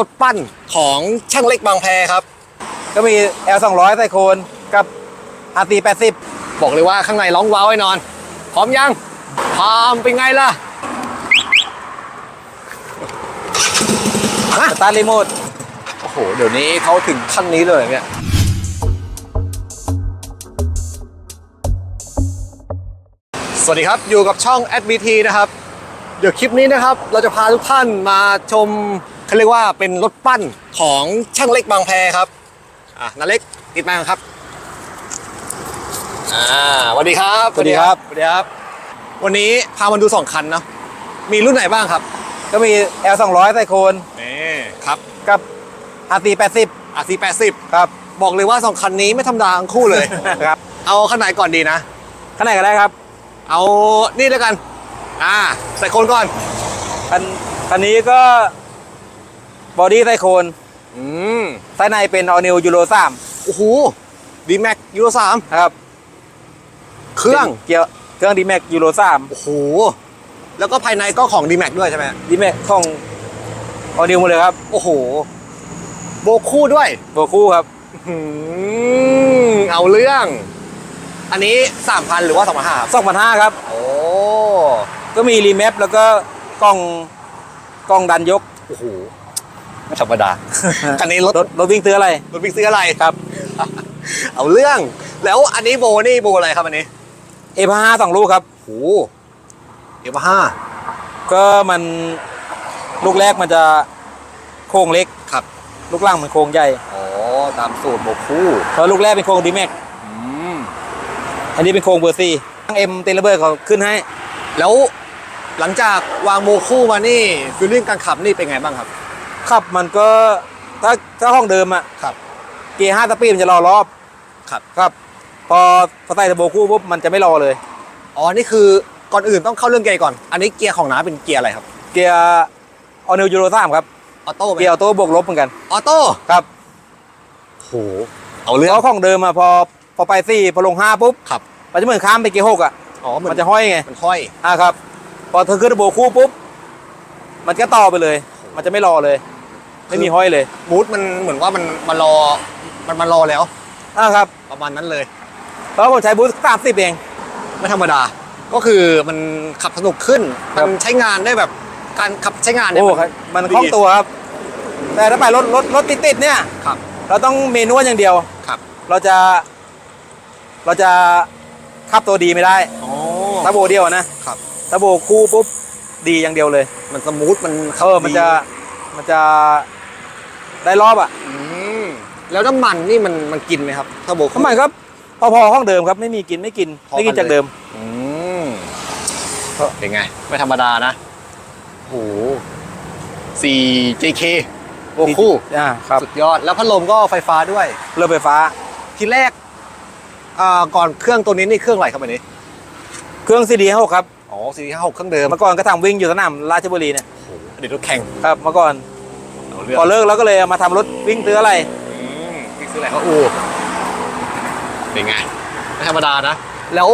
รถปั้นของช่างเล็กบางแพครับ ก็มี L 2 0 0ไซโคนกับ RT 80บอกเลยว่าข้างในร้องว้าวแน่นอน พร้อมยัง พร้อมเป็นไงล่ะฮะสตาร์ทรีโมทโอ้โห เดี๋ยวนี้เขาถึงขั้นนี้เลยเนี่ย สวัสดีครับ อยู่กับช่อง SBT นะครับ เดี๋ยวคลิปนี้นะครับ เราจะพาทุกท่านมาชม เขาเรียกว่าเป็นรถปั้นของช่างเล็กบางแพครับอะนาเล็กติดมาครับอ่าสวัสดีครับสวัสดีครับ สวัสดีครับ วันนี้พามาดูสองคันเนาะมีรุ่นไหนบ้างครับก็มี L 2 0 0ไซโคนนี่ครับกับ RT 80 RC 80ครับบอกเลยว่าสองคันนี้ไม่ธรรมดาทั้งคู่เลย ครับเอาคันไหนก่อนดีนะ ข้างในก็ได้ครับเอานี่แล้วกัน อ่าใส่โคนก่อนคันคันนี้ก็ บอดี้ไซโคนอืมไส้ในเป็น All New Euro โอ้โหดีแม็กยูโรสาม3ครับ เครื่องเกียร์เครื่อง D Max Euro 3โอ้โห แล้วก็ภายในก็ของ d m a x ด้วยใช่ไหม D Max ของ All New หมดเลยครับ โอ้โห โบคู่ด้วย โบคู่ครับหืมเอาเรื่อง อันนี้3,000หรือว่า2,500ครับ2005ครับ โอ้ ก็มีรีแมปแล้วก็กล้องกล้องดันยก โอ้โห ไม่ธรรมดา คันนี้รถรถรถวิ่งเตืออะไร รถบิ๊กซื้ออะไรครับ เอาเรื่อง แล้วอันนี้โบนี่โบอะไรครับอันนี้ A5 สองลูกครับโอ้เอฟห้าก็มันลูกแรกมันจะโค้งเล็กครับ ลูกล่างมันโค้งใหญ่อ๋อตามสูตรโบคู่เพราะลูกแรกเป็นโค้งดีแม็กอืมอันนี้เป็นโค้งเบอร์ซี่ทั้งเอ็มเตเลเบอร์เขาขึ้นให้ แล้วหลังจากวางโมคู่มานี่ฟิลลิ่งการขับนี่เป็นไงบ้างครับ ขับมันก็ถ้าถ้าห้องเดิมอะครับ เกียร์ห้าสปีดมันจะรอรอบครับ ครับ พอพอใส่เทอร์โบคู่ปุ๊บมันจะไม่รอเลย อ๋อ นี่คือก่อนอื่นต้องเข้าเรื่องเกียร์ก่อน อันนี้เกียร์ของน้าเป็นเกียร์อะไรครับ เกียร์ออนิวยูโรสามครับ ออโต้ไหมเกียร์ออโต้บวกลบเหมือนกัน ออโต้ ครับโหเอาเรื่องเพราะของเดิมอะพอพอไปสี่พอลงห้าปุ๊บครับ มันจะเหมือนข้ามไปเกียร์หกอะอ๋อเหมือมันนจะห้อยไง มันค่อย อ่าครับ พอเธอขึ้นเทอร์โบคู่ปุ๊บ มันก็ต่อไปเลย มันจะไม่รอเลย ไม่มีห้อยเลยมูดมันเหมือนว่ามันมารอมันมารอแล้วอ่าครับประมาณนั้นเลยเพราะผมใช้บูสต์สามสิบเอง ไม่ธรรมดา ก็คือมันขับสนุกขึ้น ครัมับนใช้งานได้แบบการขับใช้งานเนี่ยโอ้มันครับมันดีคล่องตัวครับ แต่ถ้าไปรถรถรถติดๆเนี่ยครับเราต้องเมนวลอย่างเดียวครับ เราจะ เราจะขับตัวดีไม่ได้อ๋อ ถ้าโบเดียวนะครับ ถ้าโบคู่ปุ๊บดีอย่างเดียวเลยมันสมูทมันขับเออมันดีจะมันจะ ได้รอบอะอืมแล้วน้ำมันนี่มันมันกินไหมครับถ้าโบกทำไมครับพอๆห้องเดิมครับไม่มีกินไม่กินพอกันไม่กินจากเดิมอืมเป็นไง ไม่ธรรมดานะโห 4JK โบคู่อ่าครับสุดยอดแล้วพัดลมก็ไฟฟ้าด้วยเรือไฟฟ้า ทีแรกอ่าก่อนเครื่องตัวนี้นี่เครื่องอะไรครับอันนี้ เครื่องซีดีหกครับอ๋อสี่ห้าหกเครื่องเดิมเมื่อก่อนก็ทำวิ่งอยู่สนามราชบุรีเนี่ยโอ้โหเด็กรถแข่งครับเมื่อก่อน เอาเรื่องพอเลิกแล้วก็เลยเอามาทำรถวิ่งเตืออะไรอืมนี่คืออะไรก็อูเป็นไงไม่ธรรมดานะ แล้ว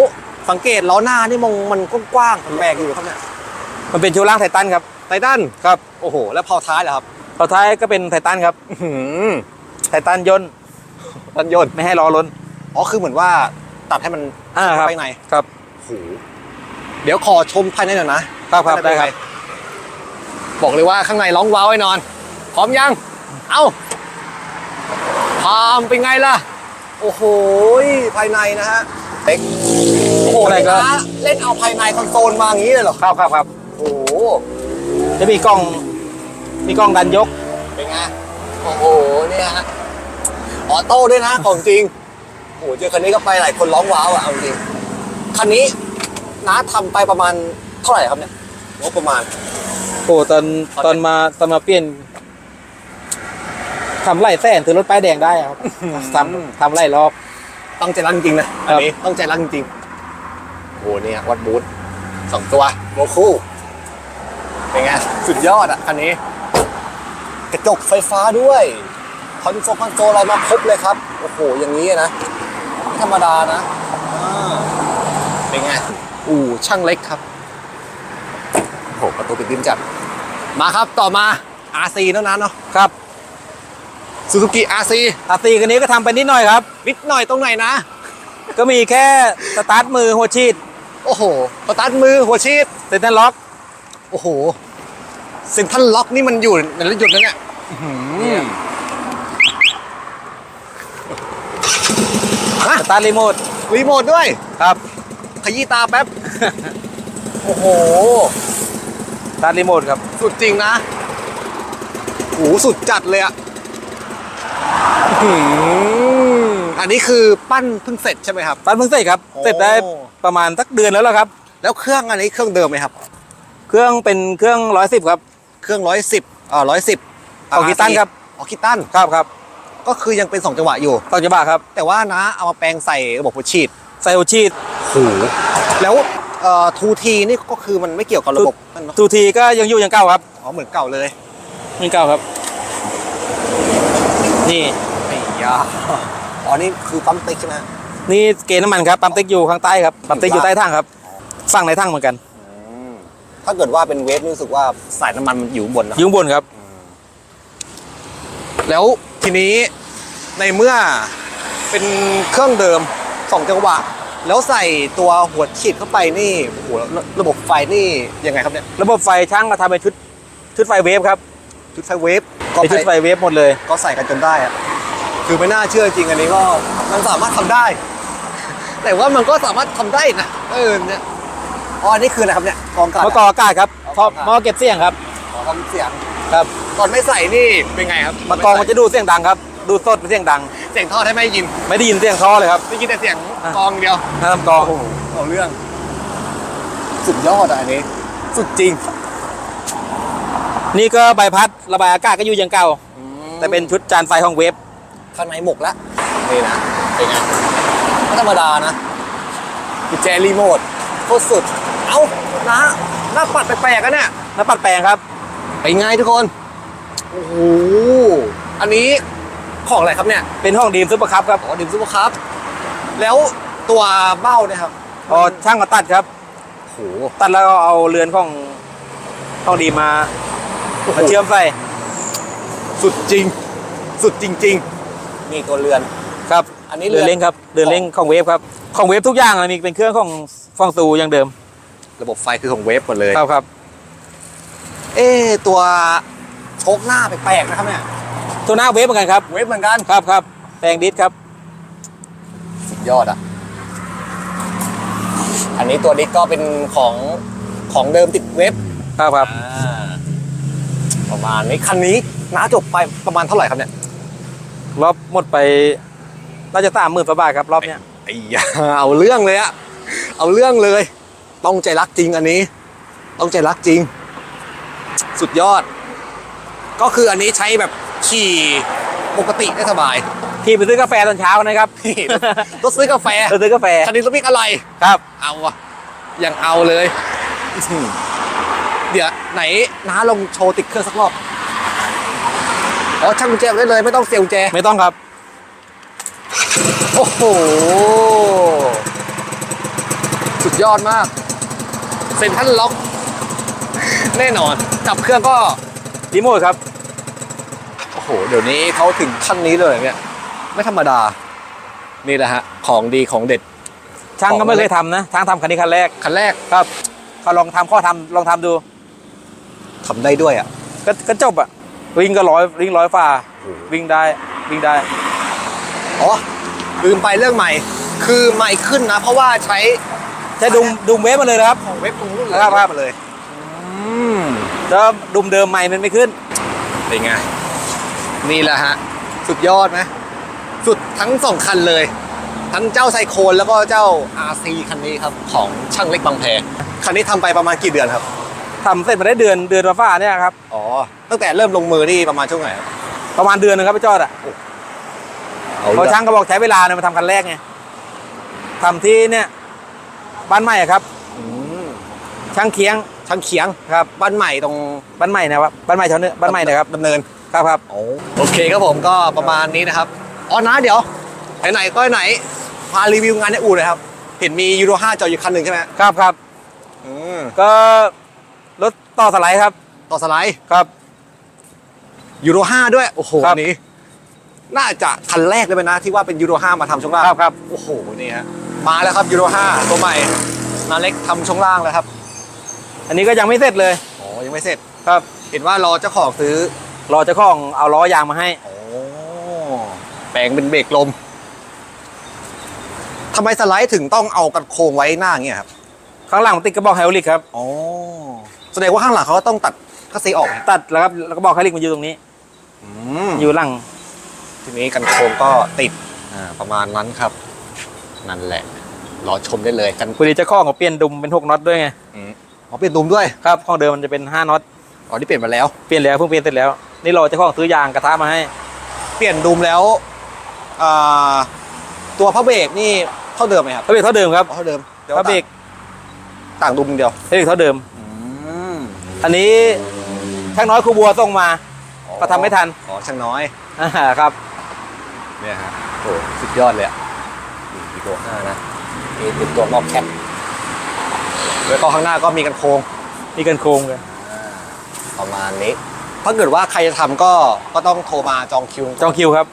สังเกตล้อหน้านี่มองมันกว้างๆแปลกๆอยู่ครับเนี่ยมันเป็นชูร่างไททันครับไททันครับโอ้โห แล้วพอท้ายเหรอครับต่อท้ายก็เป็นไททันครับอื้อหือไททันยนต์ตันยนต์ไม่ให้ล้อล้นอ๋อคือเหมือนว่าตัดให้มันอ่าครับไปในครับโอ้โหเดี๋ยวขอชมภายในหน่อยนะครับครับข้างในเป็นได้ครับงบอกเลยว่าข้างในร้องว้าวแน่นอนพ ร้อมยัง เอ้าพร้อมเป็นไงล่ะ โอ้โห ภายในนะฮะเล็กโอ้โหอะไรนี่ก็ นะเล่นเอาภายในคอนโซลมาอย่างนี้เลยเหรอ ครับครับครับโอ้โห จะมีกล้อง มีกล้องดันยก เป็นไง โอ้โห เนี่ยฮะ ออโต้ด้วยนะของจริง โอ้โห เจอคันนี้ก็ไปหลายคนร้องว้าวอะเอาจริง คันนี้น้าทำไปประมาณเท่าไหร่ครับเนี่ยงบประมาณ โอ้ตอนตอนมาตอนมาเปลี่ยน ทำไล่แสนถือรถป้ายแดงได้ครับทำทำไล่รอบ ต้องใจรักจริงๆนะอันนี้ต้องใจรักจริงๆโอ้โหเนี่ยวัดบูธสองตัวโมคู่เป็นไงสุดยอดอะคันนี้ กระจกไฟฟ้าด้วยคอนโซลคอนโซลอะไรมาครบเลยครับ โอ้โห อย่างนี้นะไม่ธรรมดานะอ่าเป็นไงอู่ช่างเล็กครับโอ้โหประตูปิดดินจัด มาครับต่อมา RC เท่านั้นเนาะครับ ซูซูกิ RC อาตีคันนี้ก็ทำไปนิดหน่อยครับ นิดหน่อยตรงไหนนะ ก็มีแค่สตาร์ทมือหัวชีดโอ้โหสตาร์ทมือหัวชีดเซนเตอร์ล็อกโอ้โหเซ็นทรัลล็อกนี่มันอยู่ในรถยนต์นะเนี่ยอื้อหือฮะสตาร์ทรีโมทรีโมทด้วย ครับขยี้ตาแป๊บ โอ้โห สตาร์ทรีโมทครับ สุดจริงนะโอ้โหสุดจัดเลยอะ อื้อหืออันนี้คือปั้นเพิ่งเสร็จใช่ไหมครับ ปั้นเพิ่งเสร็จครับโอ้เสร็จได้ประมาณสักเดือนแล้วล่ะครับ แล้วเครื่องอันนี้เครื่องเดิมไหมครับ เครื่องเป็นเครื่องร้อยสิบครับ เครื่องร้อยสิบอ่าร้อยสิบของคิตันครับอ๋อคิตันครับครับ ก็คือยังเป็นสองจังหวะอยู่ต่อจะบาครับ แต่ว่านะเอามาแปลงใส่ระบบหัวฉีดไซโอชีดโอ้แล้วเอ่อทูทีนี่ก็คือมันไม่เกี่ยวกับระบบนั่นเนอะทูทีก็ยังอยู่ยังเก่าครับ อ๋อเหมือนเก่าเลยยังเก่าครับ นี่ไอ้ยาอ๋อนี่คือปั๊มติ๊กใช่ไหมฮะนี่เกณฑ์น้ำมันครับปั๊มติ๊กอยู่ข้างใต้ครับปั๊มติ๊กอยู่ใต้ทางครับฝั่งในทางเหมือนกัน ถ้าเกิดว่าเป็นเวฟนี่รู้สึกว่าสายน้ำมันมันอยู่บนนะอยุ่ข้างบนครับ แล้วทีนี้ในเมื่อเป็นเครื่องเดิมสองจังหวะ แล้วใส่ตัวหัวฉีดเข้าไปนี่โอ้โหระระบบไฟนี่ยังไงครับเนี่ย ระบบไฟช่างมาทำเป็นชุดชุดไฟเวฟครับ ชุดไฟเวฟ ก็เป็นชุดไฟเวฟหมดเลย ก็ใส่กันจนได้อะคือไม่น่าเชื่อจริงอันนี้ก็มันสามารถทำได้ แต่ว่ามันก็สามารถทำได้นะเออเนี่ยอ๋ออันนี้คืออะไรครับเนี่ยกองกามอกออากาศครับอ๋อท่อหม้อเก็บเสียงครับอ๋อทำเสียงครับ ตอนไม่ใส่นี่เป็นไงครับมากองมันจะดูเสียงดังครับ ดูสดเป็นเสียงดัง เสียงท่อดให้ไม่ยิน ไม่ได้ยินเสียงท่อเลยครับได้ยินแต่เสียงอะกองเดียวถ้าทำกองโอ้โหเอาเรื่อง สุดยอดอะอันนี้ สุดจริง นี่ก็ใบพัดระบายอากาศก็อยู่ยังเก่า แต่เป็นชุดจานไฟของเวฟข้างในหมกแล้วนี่นะเป็นไงไม่ธรรมดานะกุญแจรีโมทโคตรสุด เอ้านะหน้าปัดแปลกๆกันเนี่ยแล้วปัดแปลงครับไปไงทุกคนโอ้โหอันนี้ของอะไรครับเนี่ยเป็นห้องดีมซุปเปอร์คัพครับอ๋อดิมซุปเปอร์คัพแล้วตัวเบ้าเนี่ยครับพอช่างมาตัดครับโอ้โหตัดแล้วก็เอาเรือนของห้องดีมมาโอ้โห มาเชื่อมใส่สุดจริง สุดจริงๆนี่ตัวเรือนครับอันนี้เรือนเรือนเร่งครับเรือนเร่งของเวฟครับ ของเวฟทุกอย่างมีเป็นเครื่องของฟองซูอย่างเดิม ระบบไฟคือของเวฟหมดเลย ครับครับเอ๊ะตัวโชคหน้าแปลกๆนะครับเนี่ย ตัวหน้าเวฟเหมือนกันครับ เวฟเหมือนกัน ครับครับแปลงดิสครับ สุดยอดอะ อันนี้ตัวดิสก็เป็นของของเดิมติดเวฟครับครับ ประมาณนี้คันนี้น้าจบไปประมาณเท่าไหร่ครับเนี่ยรอบหมดไปน่าจะสามหมื่นกว่าบาทครับรอบเนี้ยไอ้ยาเอาเรื่องเลยอะเอาเรื่องเลย ต้องใจรักจริงอันนี้ ต้องใจรักจริง สุดยอด ก็คืออันนี้ใช้แบบขี่ปกติได้สบายขี่ไปซื้อกาแฟตอนเช้านะครับนี่รถซื้อกาแฟไปซื้อกาแฟคันนี้รถวิ่งอะไรครับ เอาอะยังเอาเลยอื้อหือ เดี๋ยวไหนน้าลองโชว์ติดเครื่องสักรอบ อ๋อช่างกุญแจได้เลยไม่ต้องเสียกุญแจ ไม่ต้องครับ โอ้โห สุดยอดมาก เซ็นทรัลล็อก แน่นอน จับเครื่องก็รีโมทครับ โอ้โห เดี๋ยวนี้เขาถึงขั้นนี้เลยเนี่ย ไม่ธรรมดา นี่แหละฮะ ของดีของเด็ด ช่างก็ไม่เคยทำนะช่างทำคันนี้คันแรก คันแรกครับ เขาลองทำข้อทำลองทำดู ทำได้ด้วยอะ ก็ก็จบอะวิ่งก็ร้อยวิ่งร้อยฝ่า วิ่งได้วิ่งได้ อ๋อ ลืมไปเรื่องใหม่ คือใหม่ขึ้นนะ เพราะว่าใช้ใช้ดุมดุมเวฟมาเลยนะครับของเว็บตรงนู้นเลยครับครับมาเลยอืมแล้วดุมเดิมใหม่มันไม่ขึ้น เป็นไง นี่แหละฮะ สุดยอดไหมสุดทั้งสองคันเลย ทั้งเจ้าไซโคนแล้วก็เจ้า RC คันนี้ครับ ของช่างเล็กบางแพคันนี้ทำไปประมาณกี่เดือนครับ ทำเสร็จมาได้เดือนเดือนฝ่าเนี่ยครับ อ๋อ ตั้งแต่เริ่มลงมือนี่ประมาณช่วงไหนครับประมาณเดือนหนึงครับพี่จอดอะเอาเพราะช่างก็บอกใช้เวลาเนี่ยมาทำคันแรกไงทำที่เนี่ยบ้านใหม่อะครับ อืมช่างเคียงช่างเคียงครับบ้านใหม่ตรงบ้านใหม่นะครับบ้านใหม่เท่านี้บ้านใหม่นะครับดำเนินครับครับโอเคครับผมก็ประมาณนี้นะครับอ๋อนะเดี๋ยวไหนๆก็ไหนพารีวิวงานในอู่เลยครับ เห็นมียูโร5จอดอยู่คันหนึ่งใช่ไหมครับครับ อืมก็รถ ต่อสไลด์ครับ ต่อสไลด์ครับ ยูโร5ด้วย โอ้โหครับอันนี้ น่าจะคันแรกเลยไหมนะ ที่ว่าเป็นยูโร5มาทำช่วงล่างครับครับโอ้โหนี่ฮะมาแล้วครับยูโร5ตัวใหม่นาเล็กทำช่วงล่างแล้วครับอันนี้ก็ยังไม่เสร็จเลยโอ้ยังไม่เสร็จ ครับ เห็นว่ารอเจ้าของซื้อรอเจ้าของเอาล้อยางมาให้ โอ้แปลงเป็นเบรกลมทำไมสไลด์ถึงต้องเอากันโครงไว้หน้าอย่างเงี้ยครับข้างหลังติดกระบอกไฮดรอลิกครับ อ๋อ แสดงว่าข้างหลังเขาก็ต้องตัดคัสซีออกไหมตัดแล้วครับแล้วก็บอกไฮดรอลิกมันอยู่ตรงนี้ อืมอยู่หลังทีนี้กันโครงก็ติดอ่าประมาณนั้นครับ นั่นแหละ รอชมได้เลยกันพอดีเจ้าของเขาเปลี่ยนดุมเป็นหกน็อตด้วยไงอืมอ๋อเปลี่ยนดุมด้วยครับของเดิมมันจะเป็นห้าน็อตอ๋อที่เปลี่ยนมาแล้ว เปลี่ยนแล้วเพิ่งเปลี่ยนเสร็จแล้วนี่รอเจ้าของซื้อยางกระทะมาให้เปลี่ยนดุมแล้วอ่าตัวพระเบรกนี่เท่าเดิมไหมครับพระเบรกเท่าเดิมครับอ๋อเท่าเดิมแต่พว่าระเบรกต่างดุมอย่างเดียวพระเบรกเท่าเดิม อืมอันนี้ช่างน้อยครูบัวส่งมา ก็ทำไม่ทัน อ๋อช่างน้อยอ่าครับ เนี่ยฮะโอ้สุดยอดเลยอะนี่มีตัวห้านะมีติดตัวรอบแคปแล้วก็ข้างหน้าก็มีกันโค้งมีกันโครงกันประมาณนี้ ถ้าเกิดว่าใครจะทำก็ก็ต้องโทรมาจองคิวจองคิวครับ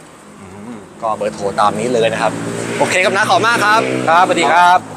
ก็เบอร์โทรตามนี้เลยนะครับ โอเคครับนะขอบคุณมากครับ ครับสวัสดีครับโ